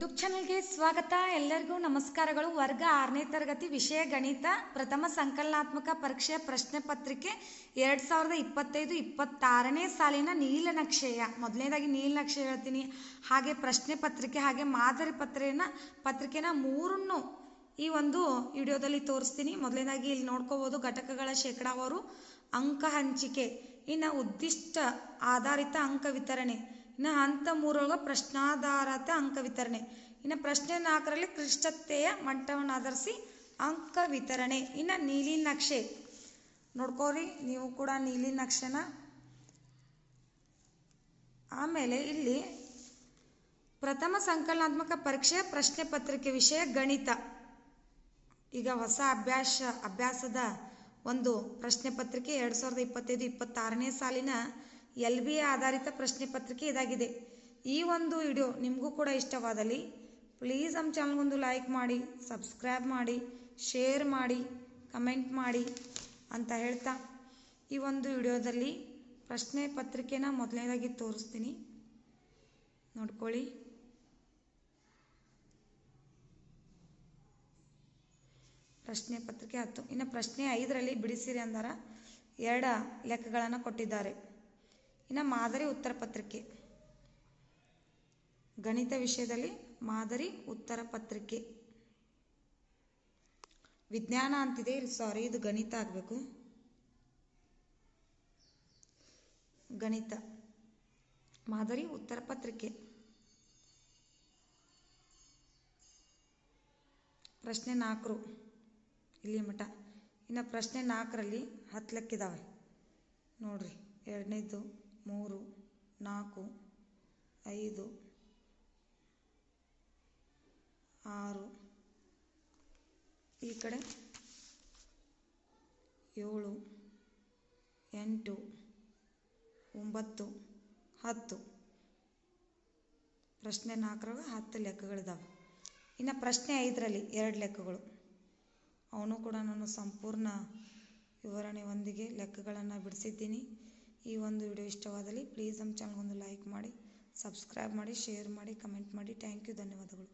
YouTube ಚಾನಲ್ಗೆ ಸ್ವಾಗತ. ಎಲ್ಲರಿಗೂ ನಮಸ್ಕಾರಗಳು. ವರ್ಗ ಆರನೇ ತರಗತಿ ವಿಷಯ ಗಣಿತ, ಪ್ರಥಮ ಸಂಕಲನಾತ್ಮಕ ಪರೀಕ್ಷೆಯ ಪ್ರಶ್ನೆ ಪತ್ರಿಕೆ, ಎರಡು ಸಾವಿರದ ಇಪ್ಪತ್ತೈದು ಇಪ್ಪತ್ತಾರನೇ ಸಾಲಿನ ನೀಲನಕ್ಷೆಯ. ಮೊದಲನೇದಾಗಿ ನೀಲನಕ್ಷೆ ಹೇಳ್ತೀನಿ. ಹಾಗೆ ಪ್ರಶ್ನೆ ಪತ್ರಿಕೆ, ಹಾಗೆ ಮಾದರಿ ಪತ್ರೆನ ಪತ್ರಿಕೆನ ಮೂರನ್ನು ಈ ಒಂದು ವಿಡಿಯೋದಲ್ಲಿ ತೋರಿಸ್ತೀನಿ. ಮೊದಲನೇದಾಗಿ ಇಲ್ಲಿ ನೋಡ್ಕೋಬೋದು ಘಟಕಗಳ ಶೇಕಡಾವಾರು ಅಂಕ ಹಂಚಿಕೆ. ಇನ್ನು ಉದ್ದಿಷ್ಟ ಆಧಾರಿತ ಅಂಕ ವಿತರಣೆ. ಇನ್ನು ಹಂತ ಮೂರೊಳಗೆ ಪ್ರಶ್ನಾಧಾರತೆ ಅಂಕ ವಿತರಣೆ. ಇನ್ನು ಪ್ರಶ್ನೆ ನಾಲ್ಕರಲ್ಲಿ ಕ್ಲಿಷ್ಟತೆಯ ಮಟ್ಟವನ್ನು ಆಧರಿಸಿ ಅಂಕ ವಿತರಣೆ. ಇನ್ನು ನೀಲಿ ನಕ್ಷೆ. ನೋಡ್ಕೋರಿ, ನೀವು ಕೂಡ ನೀಲಿ ನಕ್ಷೆನ. ಆಮೇಲೆ ಇಲ್ಲಿ ಪ್ರಥಮ ಸಂಕಲನಾತ್ಮಕ ಪರೀಕ್ಷೆ ಪ್ರಶ್ನೆ ಪತ್ರಿಕೆ ವಿಷಯ ಗಣಿತ. ಈಗ ಹೊಸ ಅಭ್ಯಾಸ, ಅಭ್ಯಾಸದ ಒಂದು ಪ್ರಶ್ನೆ ಪತ್ರಿಕೆ ಎರಡು ಸಾವಿರದ ಇಪ್ಪತ್ತೈದು, ಇಪ್ಪತ್ತಾರನೇ ಸಾಲಿನ ಎಲ್ ಬಿ ಆಧಾರಿತ ಪ್ರಶ್ನೆ ಪತ್ರಿಕೆ ಇದಾಗಿದೆ. ಈ ಒಂದು ವಿಡಿಯೋ ನಿಮಗೂ ಕೂಡ ಇಷ್ಟವಾದಲ್ಲಿ ಪ್ಲೀಸ್ ನಮ್ಮ ಚಾನಲ್ಗೊಂದು ಲೈಕ್ ಮಾಡಿ, ಸಬ್ಸ್ಕ್ರೈಬ್ ಮಾಡಿ, ಶೇರ್ ಮಾಡಿ, ಕಮೆಂಟ್ ಮಾಡಿ ಅಂತ ಹೇಳ್ತಾ ಈ ಒಂದು ವಿಡಿಯೋದಲ್ಲಿ ಪ್ರಶ್ನೆ ಪತ್ರಿಕೆನ ಮೊದಲನೇದಾಗಿ ತೋರಿಸ್ತೀನಿ. ನೋಡ್ಕೊಳ್ಳಿ. ಪ್ರಶ್ನೆ ಪತ್ರಿಕೆ ಹತ್ತು. ಇನ್ನು ಪ್ರಶ್ನೆ ಐದರಲ್ಲಿ ಬಿಡಿಸಿರಿ ಅಂದರ. ಎರಡು ಲೆಕ್ಕಗಳನ್ನು ಕೊಟ್ಟಿದ್ದಾರೆ. ಇನ್ನು ಮಾದರಿ ಉತ್ತರ ಪತ್ರಿಕೆ. ಗಣಿತ ವಿಷಯದಲ್ಲಿ ಮಾದರಿ ಉತ್ತರ ಪತ್ರಿಕೆ. ವಿಜ್ಞಾನ ಅಂತಿದೆ ಇಲ್ಲಿ ಸಾರಿ ಇದು ಗಣಿತ ಆಗಬೇಕು. ಗಣಿತ. ಮಾದರಿ ಉತ್ತರ ಪತ್ರಿಕೆ. ಪ್ರಶ್ನೆ ನಾಲ್ಕರು ಇಲ್ಲಿ ಮಠ. ಇನ್ನು ಪ್ರಶ್ನೆ ನಾಲ್ಕರಲ್ಲಿ ಹತ್ತು ಲೆಕ್ಕಿದ್ದಾವೆ ನೋಡ್ರಿ, ಎರಡನೇದು. ಮೂರು, ನಾಲ್ಕು, ಐದು, ಆರು, ಈ ಕಡೆ ಏಳು, ಎಂಟು, ಒಂಬತ್ತು, ಹತ್ತು. ಪ್ರಶ್ನೆ ನಾಲ್ಕರಾಗ ಹತ್ತು ಲೆಕ್ಕಗಳಿದ್ದಾವೆ ಇನ್ನು ಪ್ರಶ್ನೆ ಐದರಲ್ಲಿ ಎರಡು ಲೆಕ್ಕಗಳು. ಅವನು ಕೂಡ ನಾನು ಸಂಪೂರ್ಣ ವಿವರಣೆಯೊಂದಿಗೆ ಲೆಕ್ಕಗಳನ್ನು ಬಿಡಿಸಿದ್ದೀನಿ. ಈ ಒಂದು ವಿಡಿಯೋ ಇಷ್ಟವಾದಲ್ಲಿ ಪ್ಲೀಸ್ ನಮ್ಮ ಚಾನಲ್ಗೊಂದು ಲೈಕ್ ಮಾಡಿ ಸಬ್ಸ್ಕ್ರೈಬ್ ಮಾಡಿ ಶೇರ್ ಮಾಡಿ ಕಮೆಂಟ್ ಮಾಡಿ. ಥ್ಯಾಂಕ್ ಯು ಧನ್ಯವಾದಗಳು.